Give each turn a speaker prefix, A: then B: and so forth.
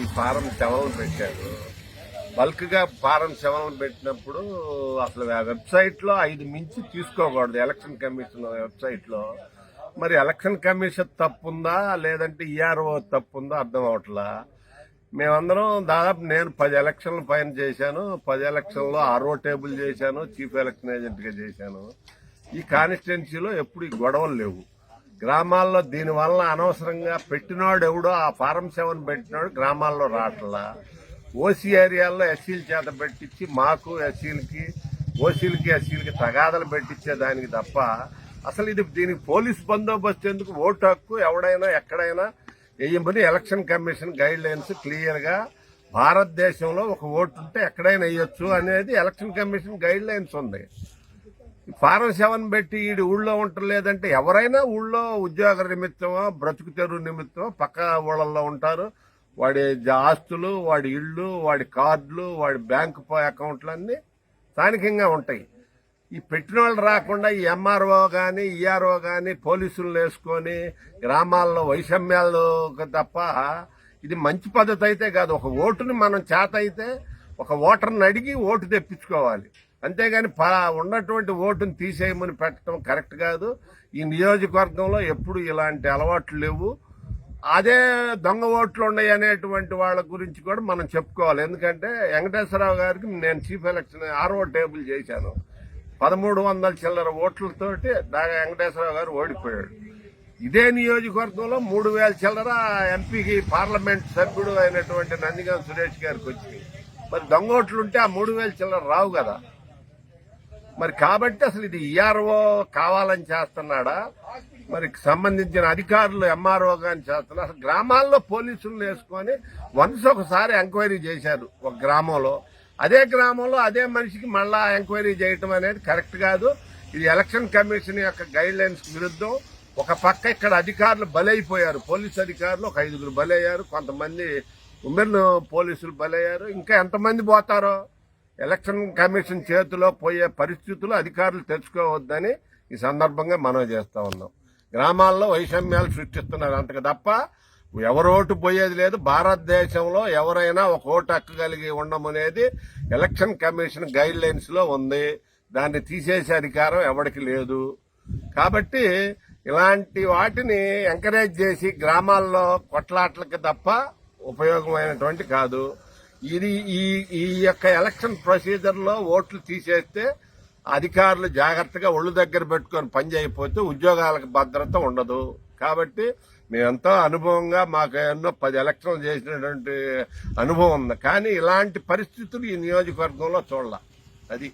A: ఈ ఫారం సెవెన్లు పెట్టారు. బల్క్గా ఫారం సెవెన్లు పెట్టినప్పుడు అసలు ఆ వెబ్సైట్లో ఐదు మించి తీసుకోకూడదు. ఎలక్షన్ కమిషన్ వెబ్సైట్లో. మరి ఎలక్షన్ కమిషన్ తప్పుందా? లేదంటే ఈఆర్ఓ తప్పుందా? అర్థం అవట్లా? మేమందరం దాదాపు నేను పది ఎలక్షన్ల పైన చేశాను. పది ఎలక్షన్లో ఆర్ఓ టేబుల్ చేశాను. చీఫ్ ఎలక్షన్ ఏజెంట్గా చేశాను. ఈ కాన్స్టిట్యున్సీలో ఎప్పుడు ఈ గొడవలు లేవు. గ్రామాల్లో దీనివల్ల అనవసరంగా పెట్టినోడు ఎవడో ఆ ఫారం సెవెన్ పెట్టినోడు గ్రామాల్లో రావట్లా ఓసీ ఏరియాల్లో ఎస్సీల చేత పెట్టించి మాకు ఎస్సీలకి ఓసీలకి ఎస్సీలకి తగాదలు పెట్టించే దానికి తప్ప అసలు ఇది దీనికి పోలీస్ బందోబస్తు ఎందుకు? ఓటు హక్కు ఎవడైనా ఎక్కడైనా వేయమని ఎలక్షన్ కమిషన్ గైడ్ లైన్స్ క్లియర్గా భారతదేశంలో ఒక ఓటు ఉంటే ఎక్కడైనా వేయొచ్చు అనేది ఎలక్షన్ కమిషన్ గైడ్ లైన్స్ ఉంది. ఫారం సెవెన్ పెట్టి ఈడు ఊళ్ళో ఉండలేదంటే ఎవరైనా ఊళ్ళో ఉద్యోగ నిమిత్తమో బ్రతుకు తెరువు నిమిత్తమో పక్క ఊళ్ళల్లో ఉంటారు. వాడి ఆస్తులు వాడి ఇళ్ళు వాడి కార్డులు వాడి బ్యాంకు అకౌంట్లు అన్నీ స్థానికంగా ఉంటాయి. ఈ పెట్టిన వాళ్ళు రాకుండా ఈ ఎంఆర్ఓ కానీ ఈఆర్ఓ కానీ పోలీసులు వేసుకొని గ్రామాల్లో వైషమ్యాలు తప్ప ఇది మంచి పద్ధతి అయితే కాదు. ఒక ఓటుని మనం చేత అయితే ఒక ఓటర్ని అడిగి ఓటు తెప్పించుకోవాలి. అంతేగాని ప- ఉన్నటువంటి ఓటుని తీసేయమని పెట్టడం కరెక్ట్ కాదు. ఈ నియోజకవర్గంలో ఎప్పుడు ఇలాంటి అలవాట్లు లేవు. అదే దొంగ ఓట్లు ఉన్నాయి అనేటువంటి వాళ్ళ గురించి కూడా మనం చెప్పుకోవాలి. ఎందుకంటే వెంకటేశ్వరరావు గారికి నేను చీఫ్ ఎలక్షన్ ఆరో టేబుల్ చేశాను. పదమూడు వందల చిల్లర ఓట్లతోటి దాగా వెంకటేశ్వరరావు గారు ఓడిపోయాడు. ఇదే నియోజకవర్గంలో మూడు వేల చిల్లర ఎంపీకి పార్లమెంట్ సభ్యుడు అయినటువంటి నందిగం సురేష్ గారికి వచ్చింది. మరి దొంగ ఓట్లు ఉంటే ఆ మూడు వేల చిల్లర రావు కదా. మరి కాబట్టి అసలు ఇది ఈఆర్ఓ కావాలని చేస్తున్నాడా? మరి సంబంధించిన అధికారులు ఎంఆర్ఓ కానీ చేస్తున్నారు. అసలు గ్రామాల్లో పోలీసులను వేసుకొని వన్స్ ఒకసారి ఎంక్వైరీ చేశారు ఒక గ్రామంలో. అదే గ్రామంలో అదే మనిషికి మళ్ళా ఎంక్వైరీ చేయటం అనేది కరెక్ట్ కాదు. ఇది ఎలక్షన్ కమిషన్ యొక్క గైడ్ లైన్స్ విరుద్ధం. ఒక పక్క ఇక్కడ అధికారులు బలైపోయారు. పోలీసు అధికారులు ఒక ఐదుగురు బలయ్యారు. కొంతమంది ఉమెన్ పోలీసులు బలయ్యారు. ఇంకా ఎంతమంది పోతారో? ఎలక్షన్ కమిషన్ చేతిలో పోయే పరిస్థితులు అధికారులు తెచ్చుకోవద్దని ఈ సందర్భంగా మనం చేస్తూ ఉన్నాం. గ్రామాల్లో వైషమ్యాలు సృష్టిస్తున్నారు అంతకు తప్ప ఎవరోటు ఓటు పోయేది లేదు. భారతదేశంలో ఎవరైనా ఒక ఓటు హక్కు కలిగి ఉండమనేది ఎలక్షన్ కమిషన్ గైడ్ లైన్స్లో ఉంది. దాన్ని తీసేసే అధికారం ఎవరికి లేదు. కాబట్టి ఇలాంటి వాటిని ఎంకరేజ్ చేసి గ్రామాల్లో కొట్లాట్లకి తప్ప ఉపయోగమైనటువంటి కాదు. ఇది ఈ ఈ యొక్క ఎలక్షన్ ప్రొసీజర్లో ఓట్లు తీసేస్తే అధికారులు జాగ్రత్తగా ఒళ్ళు దగ్గర పెట్టుకొని పని చేయకపోతే ఉద్యోగాలకు భద్రత ఉండదు. కాబట్టి మేమెంతో అనుభవంగా మాకు ఎన్నో పది ఎలక్షన్లు చేసినటువంటి అనుభవం ఉంది. కానీ ఇలాంటి పరిస్థితులు ఈ నియోజకవర్గంలో చూడాల. అది